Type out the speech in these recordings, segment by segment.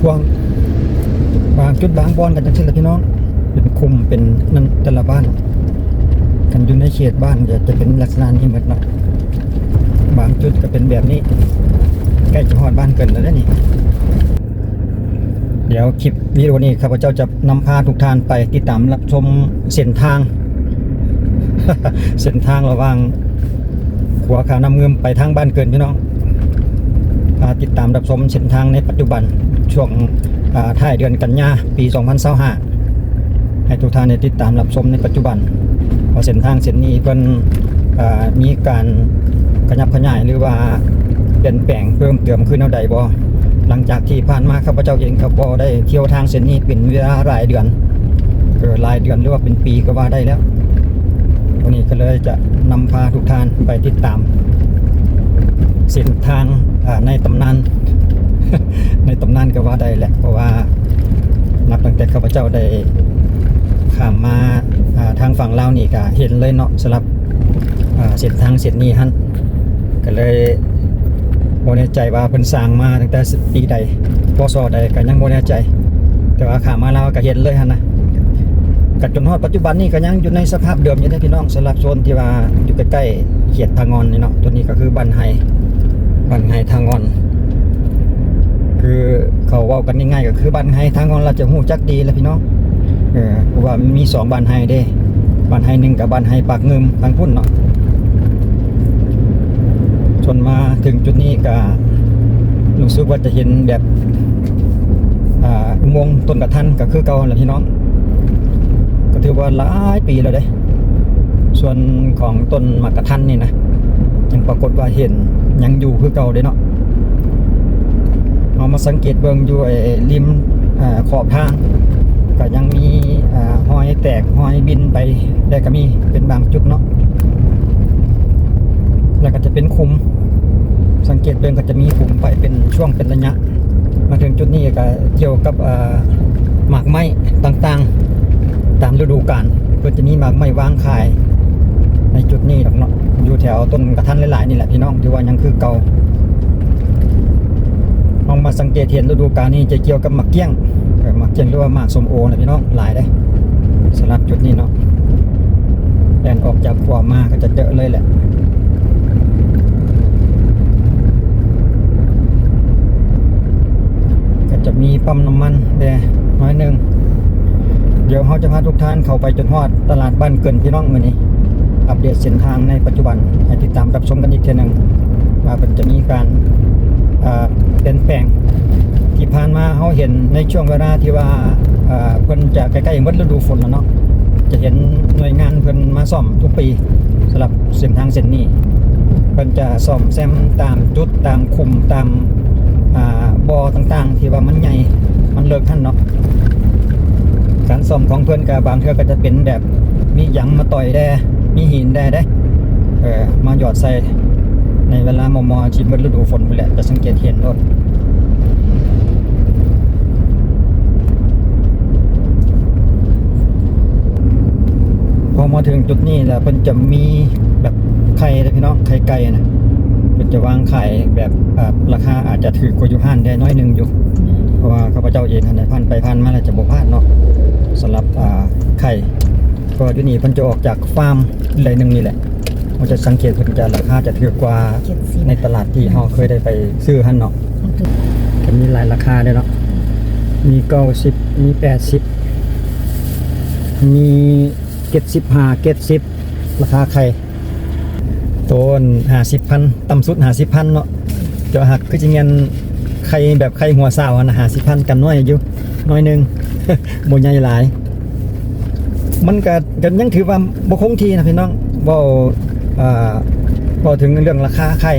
พวงบางจุดบางบอนกันจังซี่ละพี่น้อง เป็นคุมเป็นนั่นแต่ละบ้าน กันอยู่ในเขตบ้านจะจะเป็นลักษณะนี้หมดเนาะบางจุดก็เป็นแบบนี้ ใกล้จะฮอดบ้านเกินแล้วนี่เดี๋ยวคลิปวิดีโอนี้ข้าพเจ้าจะนำพาทุกท่านไปติดตามรับชมเส้นทาง เส้นทางระหว่างขัวขาน้ำเงิมไปทางบ้านเกินพี่น้องพาติดตามรับชมเส้นทางในปัจจุบัน ช่วงท้ายเดือนกันยาปี 2025ให้ทุกท่านได้ติดตามรับชมในปัจจุบันว่าเส้นทางเส้นนี้เพิ่นมีการขยับขยายหรือว่าเปลี่ยนแปลงเพิ่มเติมขึ้นเอาใดบ่หลังจากที่ผ่านมาข้าพเจ้าเองก็บ่ได้เที่ยวทางเส้นนี้เป็นเวลาหลายเดือนเกิดหลายเดือนหรือว่าเป็นปีก็ว่าได้แล้ววันนี้ก็เลยจะนำพาทุกท่านไปติดตามเส้นทางในตำนาน ในตำนานก็ว่าได้แหละ เพราะว่านับตั้งแต่ข้าพเจ้าได้ข้ามมาทางฝั่งลาวนี่ก็เห็นเลยเนาะสำหรับเส้นทางเส้นนี้ฮั่นก็เลยบ่แน่ใจว่าเพิ่นสร้างมาตั้งแต่ปีใดพศใดก็ยังบ่แน่ใจ แต่ว่าข้ามมาลาวก็เห็นเลยฮั่นนะกัจนฮอดปัจจุบันนี้ก็ยังอยู่ในสภาพเดิมอยู่นะพี่น้องสำหรับโซนที่ว่าอยู่ใกล้ๆเขียดทางอนนี่เนาะตัวนี้ก็คือบ้านไฮบ้านไฮทางอน คือเขาว้ากันง่ายๆก็คือบ้านไฮทางขอนเราจะหูจักดีแล้วพี่น้องเออเพราะว่ามันมีสองบ้านไฮเด้บ้านไฮหนึ่งกับบ้านไฮปากเงิมทางพุ่นเนาะจนมาถึงจุดนี้ก็รู้สึกว่าจะเห็นแบบอ่าอุโมงค์ต้นกระทันก็คือเก่าแหละพี่น้อง ก็ถือว่าหลายปีแล้วเด้ ส่วนของต้นมากระทันนี่นะยังปรากฏว่าเห็นยังอยู่คือเก่าเด้เนาะ มาสังเกตเบิ่งอยู่ไอ้ริมอขอบทางก็ยังมีอ่าหอยแตกหอยบินไปได้ก็มีเป็นบางจุดเนาะแล้วก็จะเป็นคุมสังเกตเบิ่งก็จะมีคุมไปเป็นช่วงเป็นระยะ มาถึงจุดนี้ก็เกี่ยวกับหมากไม้ต่างๆ ตามฤดูกาลก็จะมีหมากไม้วางขาย ในจุดนี้ดอกเนาะอยู่แถวต้นกระทันหลายๆนี่แหละพี่น้องที่ว่ายังคือเก่า ลองมาสังเกตเห็นฤดูกาลนี้จะเกี่ยวกับหมากเกี้ยงหมากเกี้ยงหรือว่าหมากสมโอนะพี่น้องหลายได้สำหรับจุดนี้เนาะแดนออกจากขวามาก็จะเจอเลยแหละก็จะมีปั๊มน้ำมันแดน้อยหนึ่งเดี๋ยวเขาจะพาทุกท่านเข้าไปจนฮอดตลาดบ้านเกินพี่น้องมือนี้ อัปเดตเส้นทางในปัจจุบันให้ติดตามรับชมกันอีกเทีหนึ่งว่ามันจะมีการอ่า เปลี่ยนแปลง ที่ผ่านมาเขาเห็นในช่วงเวลาที่ว่าเพิ่นจะใกล้ๆหมดฤดูฝนแล้วเนาะจะเห็นหน่วยงานเพิ่นมาซ่อมทุกปีสำหรับเส้นทางเส้นนี้เพิ่นจะซ่อมแซมตามจุดตามคุมตามบอต่างๆ ที่ว่ามันใหญ่มันเลิกท่านเนาะการซ่อมของเพื่อนกับบางเทื่อก็จะเป็นแบบมีหยังมาต่อยแด้มีหินแด้ได้เออมาหยอดใส่ ในเวลามอมอชิมฤดูฝนไปแหละจะสังเกตเห็นรถพอมาถึงจุดนี้แล้วมันจะมีแบบไข่นะพี่น้องไข่ไก่นะมันจะวางไข่แบบอ่าราคาอาจจะถือกว่าอยู่ห้านได้น้อยหนึงอยู่ เพราะว่าข้าพเจ้าเองทันได้พันไปพันมาแล้วจะบ่พลาดเนาะสำหรับอ่าไข่ก็อยู่นี่เพิ่นจะออกจากฟาร์มเลยหนึ่งนี่แหละ มันจะสังเกตเพิ่นจะราคาจะถูกกว่าเจ็ดสิบในตลาดที่เฮาเคยได้ไปซื้อหั่นเนาะก็มีหลายราคาเลยเนาะ มี90มี80มี75 70ราคาไข่ต้น50,000ต่ำสุด50,000เนาะเดี๋ยวหักคือจะเงินไข่แบบไข่หัวสาวอะนะหาสิพันกันน้อยอยู่น้อยหนึงบ่ใหญ่หลาย มันก็ก็ยังถือว่าบ่คงที่นะพี่น้องเว้าอ่าเว้าถึงเรื่องราคาไข่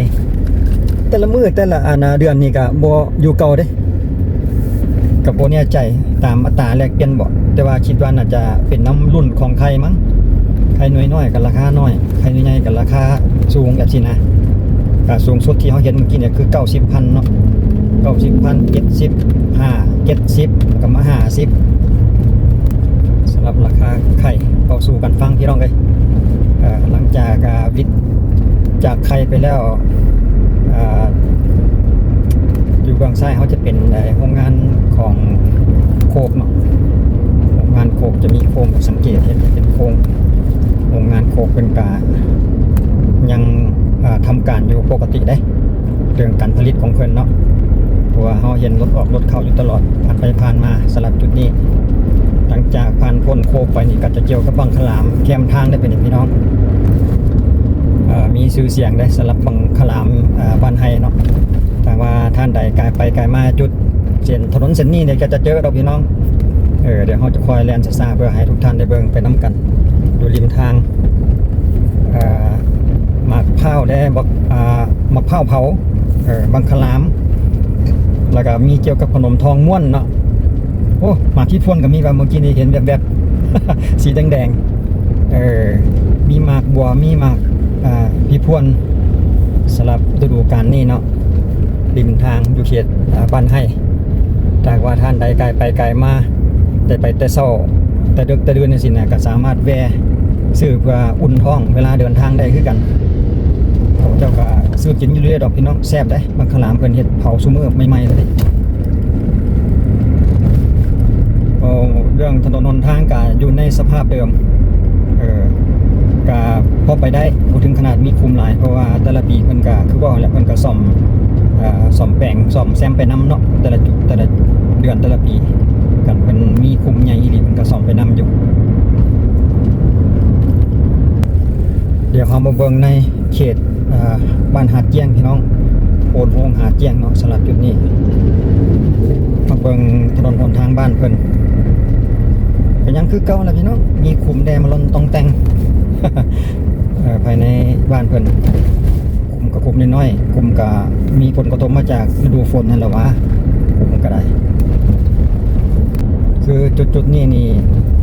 แต่ละมือแต่ละอันน่ะเดือนนี่ก็บ่อยู่เก่าเด้ก็บ่แน่ใจตามอัตราแลกเปลี่ยนบ่แต่ว่าคิดว่าน่าจะเป็นน้ำรุ่นของไข่มั้งไข่น้อยๆก็ราคาน้อยไข่ใหญ่ๆก็ราคาสูงแบบนี้นะก็สูงสุดที่เฮาเห็นเมื่อกี้เนี่ยคือ 90,000เนาะเก้าสิบพันเจ็ดสิบห้าเจ็ดสิบกับมาห้าสิบสำหรับราคาไข่เข้าสู่กันฟังพี่น้องเลย จากวิทย์จากไข่ไปแล้วออยู่บื้องซ้ายเขาจะเป็นอ่อโรงงานของโคกเนาะโรงงานโคกจะมีโครงสังเกตเห็นเป็นโครงโรงงานโคกเป็นกายังอ่าทำการอยู่ปกติได้ เรื่องการผลิตของเพิ่นเนาะเพราะว่าเขาเห็นรถออกรถเข้าอยู่ตลอดผ่านไปผ่านมาสลับจุดนี้ หลังจากผ่านพ้นโคกไปนี่ก็จะเกี่ยวกับบังขลามแคมทางได้เป็นพี่น้อง มีชื่อเสียงได้สำหรับบังขลามบ้านไฮเนาะแต่ว่าท่านใดกายไปกายมาจุดเส้นถนนเส้นนี้เนี่ยก็จะเจอเราพี่น้องเออเดี๋ยวเขาจะคอยแลนซ่าเพื่อให้ทุกท่านได้เบิ่งไปน้กันอยู่ริมทางหมากเผาได้บักอ่ามาเผาเออบังขลาม แล้วก็มีเกี่ยวกับขนมทองม้วนเนาะโอ้หมากที่พ่นก็มีว่าเมื่อกี้นี้เห็นแบบแบบสีแดงๆเออมีหมากบัวมีหมาก พี่พ่นสำหรับฤดูกาลนี้เนาะริมทางอยู่เขตบ้านให้จากว่าท่านใดไกลไปไกลมาได้ไปแต่เศร้าแต่เดึกแต่เดือนนี่สินะก็สามารถแวะซื้อเพื่ออุ่นท้องเวลาเดินทางได้คือกันเขาเจ้าก็ซื้อกินอยู่เรื่อยดอกพี่น้องแซ่บได้บางขลามเพิ่นเฮ็ดเผาซุมื้อใหม่ๆเลยเรื่องถนนหนทางกาอยู่ในสภาพเดิมเออ กาพอไปได้พูดถึงขนาดมีคุมหลาย เพราะว่าแต่ละปีเพิ่นกาคือว่าแหละเพิ่นก็ซ่อมอ่าซ่อมแปลงซ่อมแซมไปนํเนาะแต่ละจุดแต่ละเดือนแต่ละปีกันเพิ่นมีคุมใหญ่อีหลีเพิ่นก็ซ่อมไปนํอยู่ เดี๋ยวเรามาเบิ่งในเขตอ่าบ้านหาดเจียงพี่น้องโอนโฮงหาดเจียงเนาะสำหรับจุดนี้มาเบิ่งถนนหนทางบ้านเพิ่นก็ยังคือเก่าแหละพี่น้องมีขุมแดงมาลนตองแต่งเอ่อ ภายในบ้านเพิ่นขุมกับขุมน้อยๆขุมกับมีผลกระทบมาจากฤดูฝนนั่นแหละวะขุมก็ได้คือจุดๆนี้นี่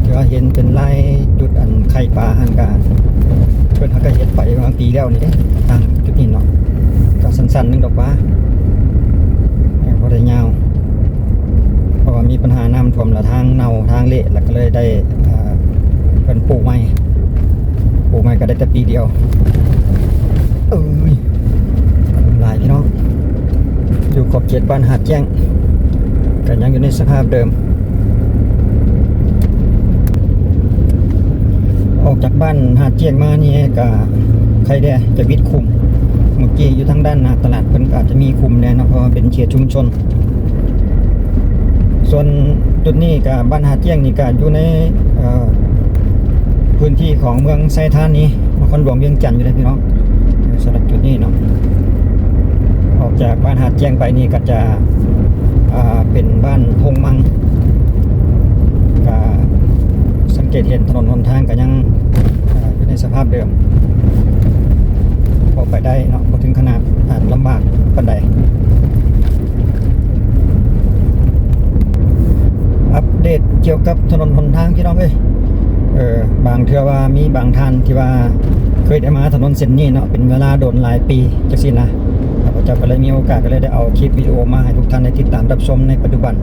ถือว่าเห็นเป็นลายจุดอันไข่ปลาหันกาเพิ่นเขาก็เฮ็ดไปบางปีแล้วนี่ทางจุดนี้เนาะก็สั้นๆนึงดอกว่าบ่ได้ยาวเพราะว่ามีปัญหาน้ำท่วมและทางเน่าทางเละแล้วก็เลยได้เป็นปลูกใหม่ ปลูกม่ก็ได้แต่ปีเดียว เอ้ยหลายพี่น้อง อยู่ขอบเขตบ้านหาดแจ้งก็ยังอยู่ในสภาพเดิม ออกจากบ้านหาดเจียงมานี่ก็ใครแด่จะวิดคุม เมื่อกี้อยู่ทางด้านหน้าตลาดเพิ่นก็อาจจะมีคุมแน่นะเพราะเป็นเขตชุมชน ส่วนจุดนี้กับบ้านหาดเจียงนี่ก็อยู่ในเอ่อ พื้นที่ของเมืองไซธานีนครหลวงเวียงจันทร์อยู่เลยพี่น้องสำหรับจุดนี้เนาะออกจากบ้านหาดเจียงไปนี่ก็จะเป็นบ้านพงมังก็สังเกตเห็นถนนหนทางก็ยังอยู่ในสภาพเดิมพอไปได้เนาะพอถึงขนาดอ่าลำบากปันใดอัปเดตเกี่ยวกับถนนหนทางพี่น้องเอ้ย เออบางเทื่อว่ามีบางท่านที่ว่าเคยได้มาถนนเส้นนี้เนาะเป็นเวลาโดนหลายปีจังซี่นะข้าพเจ้าก็เลยมีโอกาสก็เลยได้เอาคลิปวิดีโอมาให้ทุกท่านได้ติดตามรับชมในปัจจุบัน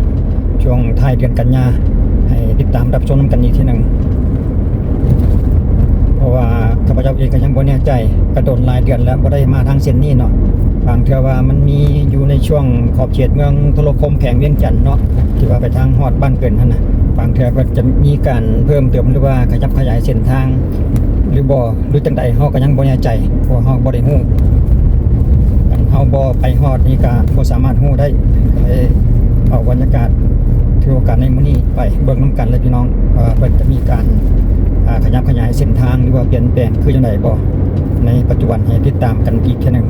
ช่วงท้ายเดือนกันยาให้ติดตามรับชมกันอีกทีหนึ่งเพราะว่าข้าพเจ้าเองก็ยังบ่แน่ใจกระโดนหลายเดือนแล้วบ่ได้มาทางเส้นนี้เนาะบางเทื่อว่ามันมีอยู่ในช่วงขอบเขตเมืองโทรคมแข่งเวียงจันทน์เนาะที่ว่าไปทางฮอดบ้านเกินท่านนะ บางเทื่อก็จะมีการเพิ่มเติมหรือว่าขยับขยายเส้นทาง หรือบ่หรือจังใดเฮาก็ยังบ่แน่ใจเพราะเฮาบ่ได้ฮู้กันเฮาบ่ไปฮอดนี่ก็บ่สามารถฮู้ได้เอาบรรยากาศถือโอกาสในมื้อนี้ไปเบิ่งนํกันเลยพี่น้องว่าเพิ่นจะมีการขยับขยายเส้นทางหรือว่าเปลี่ยนแปลงคือจังไดบ่ในปัจจุบันให้ติดตามกันอีกเทื่หนึง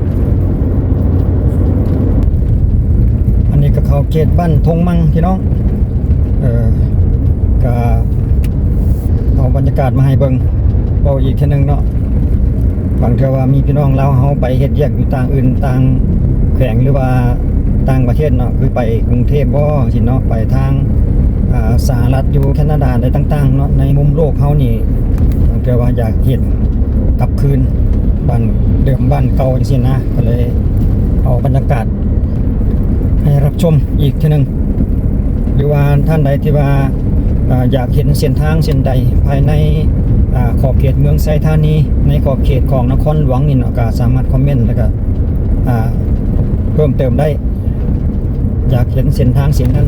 อันนี้ก็เขาเขตบ้านทงมังพี่น้องเออ ก็เอาบรรยากาศมาให้เบิงบอกอีกทีหนึงเนาะบางเทอว่ามีพี่น้องเราเฮาไปเฮ็ดเวียกอยู่ต่างอื่นต่างแขวงหรือว่าต่างประเทศเนาะคือไปกรุงเทพบ่สิเนาะไปทางสหรัฐอยู่แคนาดาอะไรต่างๆเนาะในมุมโลกเฮานี่บางเทอว่าอยากเห็นกลับคืนบ้านเดิมบ้านเก่าจังซี่นะก็เลยเอาบรรยากาศให้รับชมอีกทีนึงหรือว่าท่านใดที่ว่า อยากเห็นเส้นทางเส้นใดภายในอขอบเขตเมืองไซธานี ในขอบเขตของนครหลวงนี่เนาะก็สามารถคอมเมนต์แล้วก็เพิ่มเติมได้ อยากเห็นเส้นทางเส้นนั้น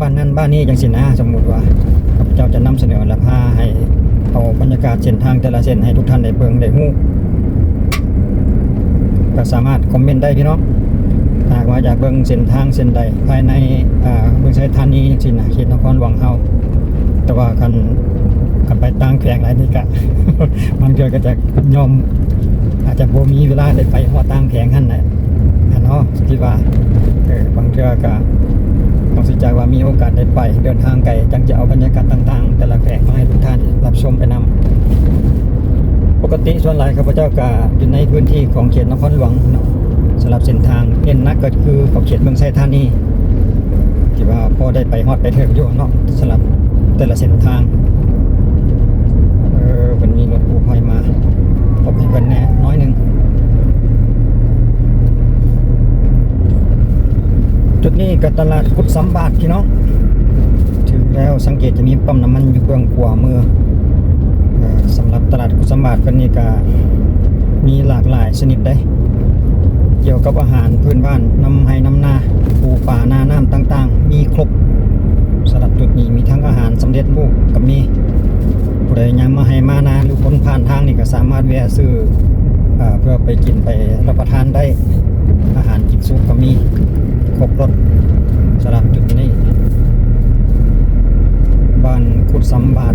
บ้านนั้นบ้านนี้จังสินะสมมุติว่าข้าพเจ้าจะนำเสนอและพาให้เอาบรรยากาศเส้นทางแต่ละเส้นให้ทุกท่านได้เบิ่งได้ฮู้ก็สามารถคอมเมนต์ได้พี่น้อง หากว่าอยากเบิ่งเส้นทางเส้นใดภายในเมืองไชยธานีจังซี่นะเขตนครหลวงเฮาแต่ว่าคันคันไปต่างแขวงหลายนี่ก็มันเกิดก็จะยอม อาจจะบ่มีเวลาได้ไปฮอดต่างแขวงหั่นน่ะอันเนาะคิดว่าเออบางเทื่อก็ต้องสิใจว่ามีโอกาสได้ไป เดินทางไกลจังจะเอาบรรยากาศต่างๆ แต่ละแขวงมาให้ทุกท่านรับชมไปนำปกติส่วนหลายข้าพเจ้าก็อยู่ในพื้นที่ของเขตนครหลวงเนาะำหรับเส้นทางเอ็นนักก็คือของเขตเมืองไซธานีที่ว่าพอได้ไปฮอดไปเถิงอยู่เนาะสำหรับแต่ละเส้นทางเออมันมีรถกู้ภัยมาผมให้เป็นแน่น้อยหนึ่งจุดนี้ก็ตลาดกุดสัมบาทพี่น้องถึงแล้วสังเกตจะมีปั๊มน้ำมันอยู่เบื้องขวามือเออสำหรับตลาดกุสมบัติเป็นนี่ก็มีหลากหลายชนิดได้ กี่ยวกับอาหารพื้นบ้านน้ำให้นำนาปูป่านาน้ำต่างๆ มีครบสำหรับจุดนี้มีทั้งอาหารสำเร็จรูปกับมีผู้ใดยังมาให้มานาหรือคนผ่านทางนี่ก็สามารถแวะซื้อเอ่อเพื่อไปกินไปรับประทานได้อาหารกินซุปก็มีครบรสสำหรับจุดนี้บ้านขุดสำบาท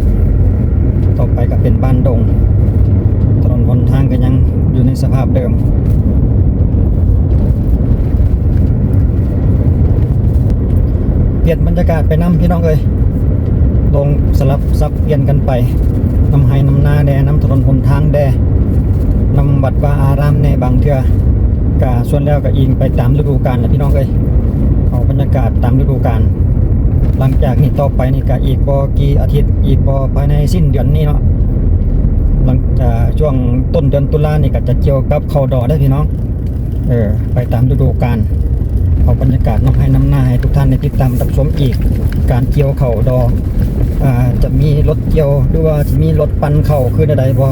ต่อไปก็เป็นบ้านดงถนนหนทางก็ยังอยู่ในสภาพเดิม เป ลี่ยนบรรยากาศไปน้ำพี่น้องเอ้ยลงสลับซับเปลี่ยนกันไปน้ำไห้น้ำนาแดน้ำถนนหนทางแดน้ำวัดว่าอารามในบางเทือกะส่วนแล้วก็อิงไปตามฤดูกาลแหละพี่น้องเอ้ยเอาบรรยากาศตามฤดูกาลหลังจากนี้ต่อไปนี่ก็อีกบอกี่อาทิตย์อีกบอภายในสิ้นเดือนนี้เนาะหลังจากช่วงต้นเดือนตุลานี่ก็จะเกี่ยวกับเขาดอได้พี่น้องเออไปตามฤดูกาล เอาบรรยากาศน้ำให้น้ำหน้าให้ทุกท่านได้ติดตามรับชมอีก การเกี่ยวเข่าดออาจะมีรถเกี่ยวหรือว่าจะมีรถปั่นเข่าคือใดๆบอ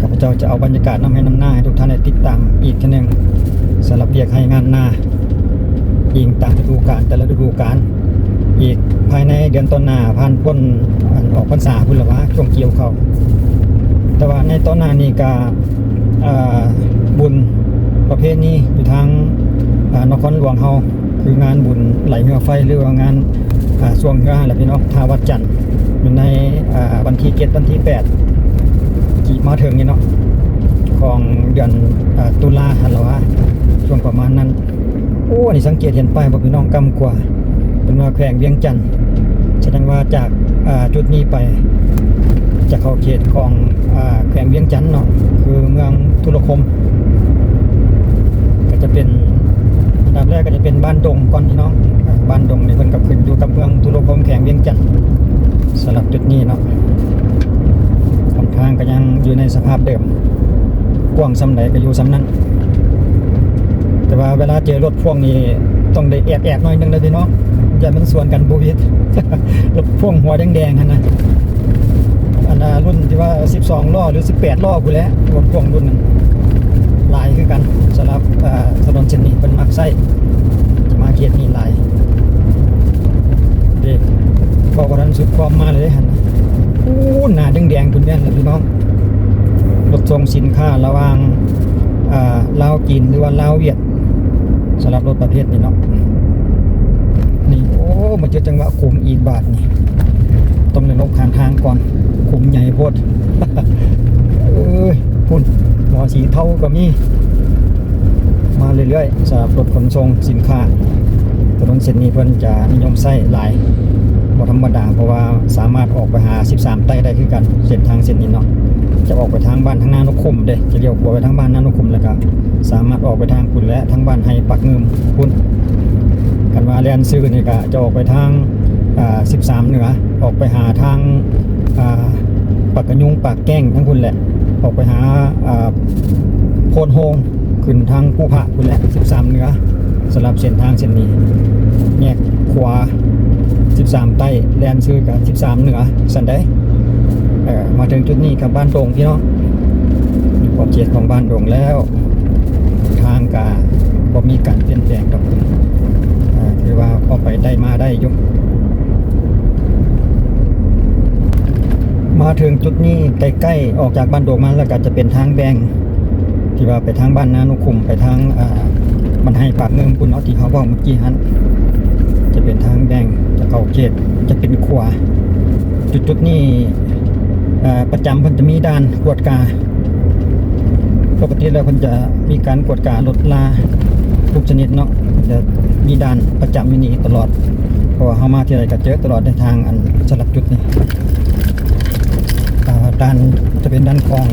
ข้าพเจ้าจะเอาบรรยากาศน้ำให้น้ำหน้าให้ทุกท่านได้ติดตามอีกทีหนึ่งสำหรับเรียกให้งานหน้าอิงตามฤดูกาลแต่ละฤดูกาลอีกภายในเดือนต้นหน้าผ่านพ้นอันออกพรรษาพุ่นละวะช่วงเกี่ยวเขาแต่ว่าในต้นหน้านี่ก็อ่าบุญประเภทนี้อยู่ทาง นครหลวงเฮาคืองานบุญไหลเรือไฟหรือว่างานอ่าสวงเรือแหละพี่น้องทาวัดจันทร์อยู่ในอ่าวันที่เจ็ดวันที่แปดกี่มาถึงนี่เนาะของเดือนอ่าตุลาหันละวะช่วงประมาณนั้นโอ้นี่สังเกตเห็นป้ายบอกพี่น้องกำกว่า เป็นว่าแขวงเวียงจันทร์แสดงว่าจากอ่าจุดนี้ไปจะเข้าเขตของอ่าแขวงเวียงจันทร์เนาะคือเมืองทุรคม ก็จะเป็น ดับแรกก็จะเป็นบ้านดงก่อนพี่น้องบ้านดงนี่เพิ่นกับขึ้นอยู่กับเมืองทุรคมแขวงเวียงจันทร์สำหรับจุดนี้เนาะค่อนข้างก็ยังอยู่ในสภาพเดิมกว้างสำไหนก็อยู่สำนั้น แต่ว่าเวลาเจอรถพ่วงนี่ต้องได้แอบแอบหน่อยนึงเลยพี่น้องอย่ามันสวนกันบูวิดรถพ่วงหัวแดงๆนะอันน่ะรุ่นที่ว่า 12ล้อหรือ 18ล้อกูแหล้วรถพ่วงรุ่นนั้น ลายคือกันสำหรับถนนเส้นนี้เป็นมักไส้จะมาเขตนี้หลายเด็กบอกว่านั้นสุดความมาเลยหันนะอู้หนาแดงๆคุณแม่นเลยพี่น้องรถส่งสินค้าระวางลาวจีนหรือว่าลาวเวียดสำหรับรถประเภทนี้เนาะนี่โอ้มาเจอจังหวะคุมอีกบาทนี่ต้องเลยลงข้างทางก่อนคุมใหญ่โพดเอ้ยพุ่น หมอสีเทาก็มี มาเรื่อยๆสำหรับรถขนส่งสินค้าถนนเส้นนี้เพิ่นจะนิยมใช้หลายบ่ธรรมดาเพราะว่าสามารถออกไปหา 13ไต้ได้คือกันเส้นทางเส้นนี้เนาะจะออกไปทางบ้านทางนานกขุมเด้จะเลี้ยวขวาไปทางบ้านนานกขุมแล้วก็สามารถออกไปทางคุณและทางบ้านไฮปักเงิมคุณกันว่าเรียนซื้อนี่ก็จะออกไปทางอ่า13 เหนือออกไปหาทางอ่าปักกระยุงปากแก้งทั้งคุณแหละ ออกไปหาโพนโฮงขึ้นทางผู้ผาคุณแหละ13 เหนือสำหรับเส้นทางเส้นนี้แยกขวา 13 ใต้แลนซื้อกับ 13 เหนือสันได้มาถึงจุดนี้กับบ้านดงพี่น้องมีขอบเขตของบ้านดงแล้ว ทางกาบ่มีการเปลี่ยนแปลงกับคือว่าพอไปได้อยู่ มาถึงจุดนี้ใกล้ๆออกจากบ้านโดกมาแล้วก็จะเป็นทางแบงที่ว่าไปทางบ้านนานุคุมไปทางอ่ามันให้ปากเมืองปุ่นเอาที่เขาบอกเมื่อกี้ฮันจะเป็นทางแบงจะเข้าเขตจะเป็นขวาจุดๆนี้อ่าประจำพิ่นจะมีด่านกวดกาปกติแล้วพิ่นจะมีการกวดการถลาทุกชนิดเนาะจะมีด่านประจำอยู่นี่ตลอดเพราะว่าเฮามาที่ไรก็เจอตลอดในทางอันสลับจุดนี้อ่ ด้านจะเป็นด้านของ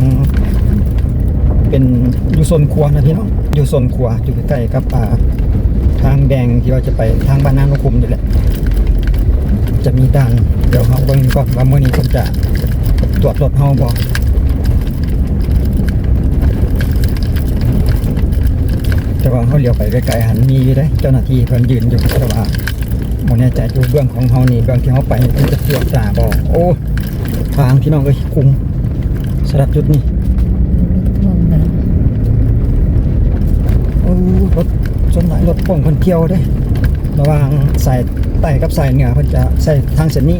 เป็นอยู่โซนครัวนะพี่น้องอยู่โซนครัวอยู่ใกล้ๆกับอ่าทางแดงที่ว่าจะไปทางบ้านนานุคุมนี่แหละ จะมีด่านเดี๋ยวเราเบิ่งก่อนว่าเมื้อนี้ผมจะตรวจรถเฮาบ่แต่ว่าเขาเลี้ยวไปไกลๆหันมีอยู่เด้เจ้าหน้าที่เพิ่นยืนอยู่แต่ว่าบ่แน่ใจอยู่เบื้องของเฮานี่เบื้องที่เฮาไปเพิ่นจะตรวจตาบ่โอ้ ทางพี่น้องเอ้ยคุมสำหรับจุดนี้ท่วมน้โอ้รถส่วนหลายรถพ่วงคนเที่ยวเด้ระว่างสายใต้กับสายเหนือเพิ่นจะใส่ทางเส้นนี้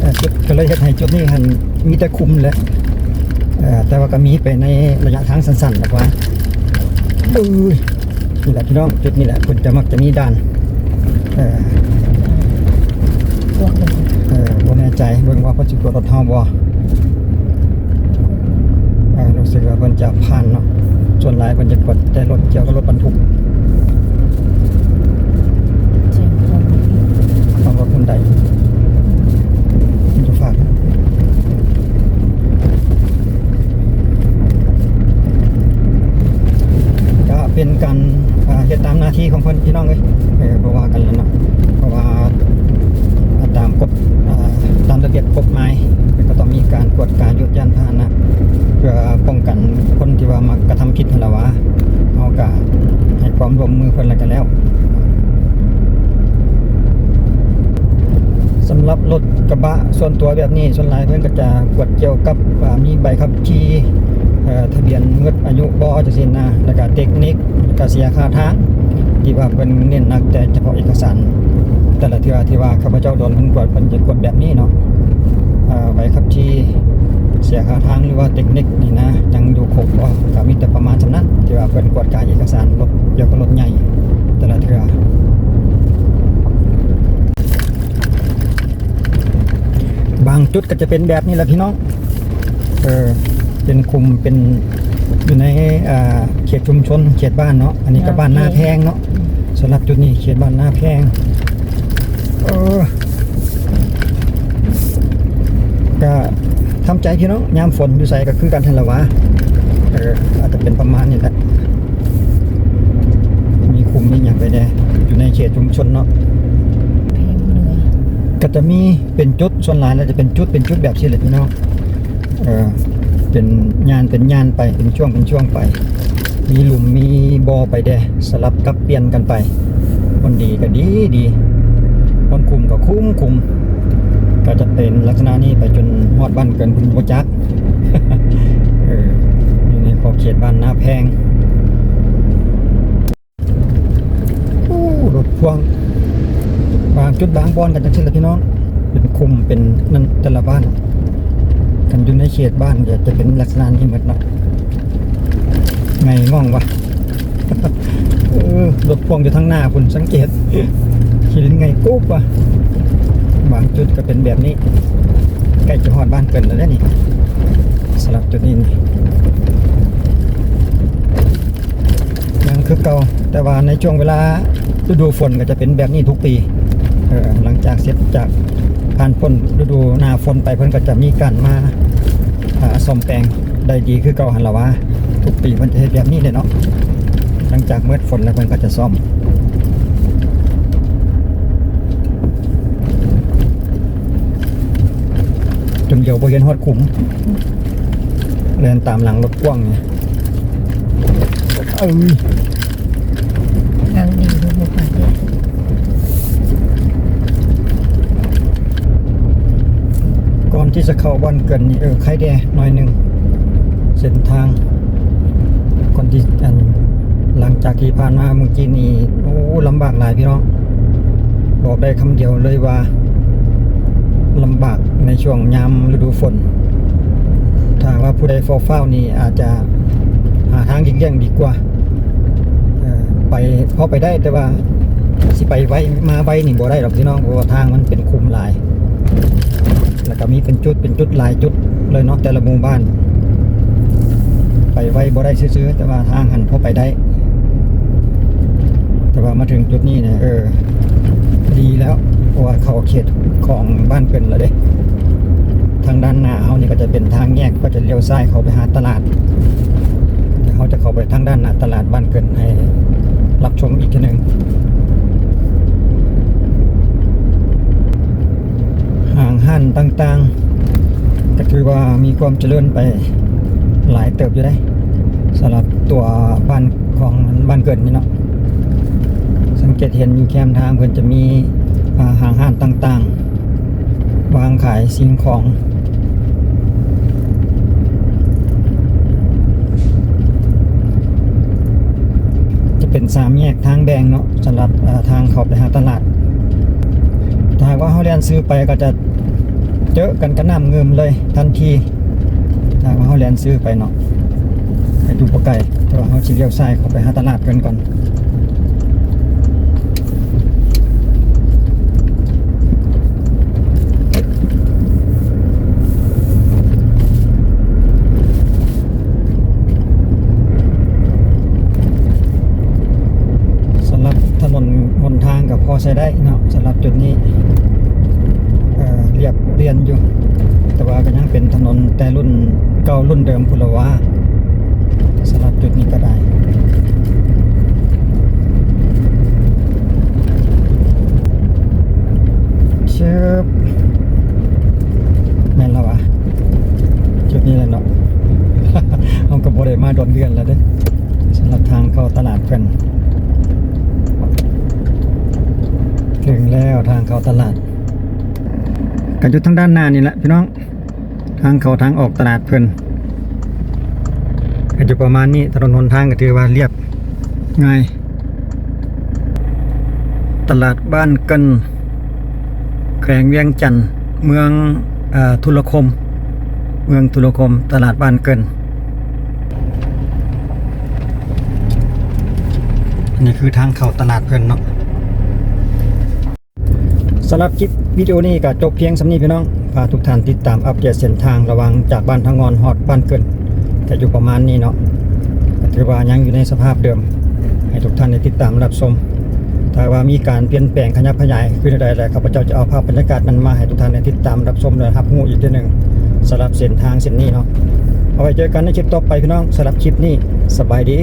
เอ่อจุดก็เลยเฮ็ดให้จุดนี้หันมีแต่คุมแหละเอ่อแต่ว่าก็มีไปในระยะทางสั้นๆแบบว่าเอ้ยนี่แหละพี่น้องจุดนี้แหละเพิ่นจะมักจะมีด่านเออ ใจเบิ่งว่าเพิ่นสิกดรถเฮาบ่อ่อรู้สึกว่าเพิ่นจะผ่านเนาะส่วนหลายเพิ่นจะกดแต่รถเกี่ยวกับรถบรรทุกเชียงท่วมต้องรถคนใดมันจะฝากนะก็เป็นการเฮ็ดตามหน้าที่ของเพิ่นพี่น้องเอ้ยเออบ่ว่ากันแล้วเนาะเพราะว่าอาตามกฎ ตามระเบียบกฎหมายก็ต้องมีการกวดการยุดยานพาหนะเพื่อป้องกันคนที่ว่ามากระทำผิดนั่นแหละวะเอาก็ให้ความร่วมมือเพิ่นล้วกันแล้วสำหรับรถกระบะส่วนตัวแบบนี้ส่วนหลายเพื่อนก็จะกวดเกี่ยวกับอ่ามีใบขับขี่ทะเบียนเงดอายุบอจะสินนะแล้วก็เทคนิคแล้วก็เสียค่าทางที่ว่าเป็นเน้นหนักแต่เฉพาะเอกสาร แต่ละทื่อที่ว่าข้าพเจ้าโดนเพิ่นกวดเพิ่นจะกวดแบบนี้เนาะใบขับขี่เสียค่าทางหรือว่าเทคนิคนี่นะยังอยู่ครบบ่ก็มีแต่ประมาณจำนั้นที่ว่าเพิ่นกวดการเอกสารรถเกี่ยวกับรถใหญ่แต่ละเทื่อบางจุดก็จะเป็นแบบนี้แหละพี่น้อง เออ เป็นคุมเป็นอยู่ในอ่าเขตชุมชน เขตบ้านเนาะ อันนี้ก็บ้านหน้าแพงเนาะสำหรับจุดนี้เขตบ้านหน้าแพง ก็ทำใจพี่น้องยามฝนอยู่ใส่ก็คือกันทันละวะเอออาจจะเป็นประมาณนี้แหละมีคุมมีอย่างไปแน่อยู่ในเขตชุมชนเนาะเพลงเรือก็จะมีเป็นจุดส่วนหลายแล้วจะเป็นจุดเป็นจุดแบบนี้แหละพี่น้องเออเป็นงานเป็นงานไปเป็นช่วงเป็นช่วงไป มีหลุมมีบอไปแดสลับกับเปลี่ยนกันไปคนดีก็ดีดี คนคุมก็คุ้มคุมก็จะเป็นลักษณะนี้ไปจนฮอดบ้านเกินคุณโบจักเอออยู่ในขอบเขตบ้านนาแพงอู้รถพ่วงบางจุดบางบอนกันจังซี่แหละพี่น้อง เป็นคุมเป็นนั่นแต่ละบ้านกันอยู่ในเขตบ้านจะจะเป็นลักษณะนี้หมดเนาะไงง่องวะเออรถพ่วงอยู่ทางหน้าคุณสังเกต ขี่ไงกุ๊บวะบางจุดก็เป็นแบบนี้ ใกล้จะหอดบ้านเกินแล้วนี่สลับจุดนี้นี่ยังคือเก่าแต่ว่าในช่วงเวลาฤดูฝนก็จะเป็นแบบนี้ทุกปีหลังจากเสร็จจากผ่านพ้นฤดูหนาฝนไปเพิ่นก็จะมีการมาซ่อมแปลงได้ดีคือเก่าหันละว่าทุกปีเพิ่นจะเฮ็ดแบบนี้เลยเนาะหลังจากเมื่อฝนแล้วเพิ่นก็จะซ่อม จนเดียวบ่เห็นฮอดขุมเดินตามหลังรถกว้างเนี่ยเอ้ยทางดีดูบุปผาเดียก่อนที่จะเข้าบ้านเกินนี่เออใครแดหน่อยหนึ่งเส้นทาง ก่อนที่อันหลังจากที่ผ่านมาเมื่อกี้นี่โอ้ลำบากหลายพี่น้องบอกได้คำเดียวเลยว่าลำบาก ในช่วงยามฤดูฝนถ้าว่าผู้ใดเฝ้าเฝ้านี่อาจจะหาทางหลีกเลี่งดีกว่าไปพอไปได้แต่ว่าสิไปไว้มาไว้นี่บ่ได้หรอกพี่น้องเพราะว่าทางมันเป็นคุมหลาย แล้วก็มีเป็นจุดเป็นจุดหลายจุดเลยเนาะแต่ละหมู่บ้าน ไปไว้บ่ได้ซื้อแต่ว่าทางหันพอไปได้ แต่ว่ามาถึงจุดนี้เนี่ยเออ ดีแล้วเพราะว่าเขาเขตของบ้านเกินแล้วเด้ ทางด้านหน้าเขานี่ก็จะเป็นทางแยกก็จะเลี้ยวซ้ายเขาไปหาตลาดเขาจะเข้าไปทางด้านหน้าตลาดบ้านเกินให้รับชมอีกทีหนึ่งห่างหันต่างๆ ก็คือว่ามีความเจริญไปหลายเติบอยู่ได้สำหรับตัวบ้านของบ้านเกิดนี่เนาะสังเกตเห็นอยู่แคมทางเพื่อนจะมีห่างหันต่างๆางขายสิ่งของจะเป็นสามแยกทางแดงเนาะสำหรับทางเข้าไปหาตลาด ถ้าว่าเขาเรียนซื้อไปก็จะเจอกันกระหน่ำเงิมเลยทันทีถ้าว่าเขาเรียนซื้อไปเนาะไปดูปะไก่แต่ว่าเขาชิเลี้ยวซ้ายเขาไปหาตลาดกันก่อน สำหรับถนนหนทางกับพอ ใช้ได้เนาะสำหรับจุดนี้เเรียบเรียนอยู่ แต่ว่าก็ยังเป็นถนนแต่รุ่นเก่ารุ่นเดิมพุนละว่าสำหรับจุดนี้ก็ได้เชิบแม่นแล้ววะจุดนี้แหละเนาะเอากระโบได้มาโดนเดือนแล้วเด้สำหรับทางเข้าตลาดเพิ่น ถึงแล้วทางเข้าตลาดกันอยู่ทางด้านหน้านี่แหละพี่น้อง ทางเข้าทางออกตลาดเพิ่นกันอยู่ประมาณนี้ถนนหนทางก็ถือว่าเรียบง่ายตลาดบ้านกันแขวงเวียงจันทน์เมืองอทุลคม เมืองทุลคม ตลาดบ้านเกินนนี่คือทางเข้าตลาดเพิ่นเนาะ สำหรับคลิปวิดีโอนี้ก็จบเพียงสำนีพี่น้องพาทุกท่านติดตามอัปเดตเส้นทางระวังจากบ้านทางงอนฮอดบ้านเกินแต่อยู่ประมาณนี้เนาะถือว่ายังอยู่ในสภาพเดิม ให้ทุกท่านได้ติดตามรับชมถ้าว่ามีการเปลี่ยนแปลงขยับขยายขึ้นใดๆแล้วข้าพเจ้าจะเอาภาพบรรยากาศนั้นมาให้ทุกท่านได้ติดตามรับชมและรับรู้อีกทีหนึ่งสำหรับเส้นทางเส้นนี้เนาะเอาไว้เจอกันในคลิปต่อไปพี่น้องสำหรับคลิปนี้สบายดี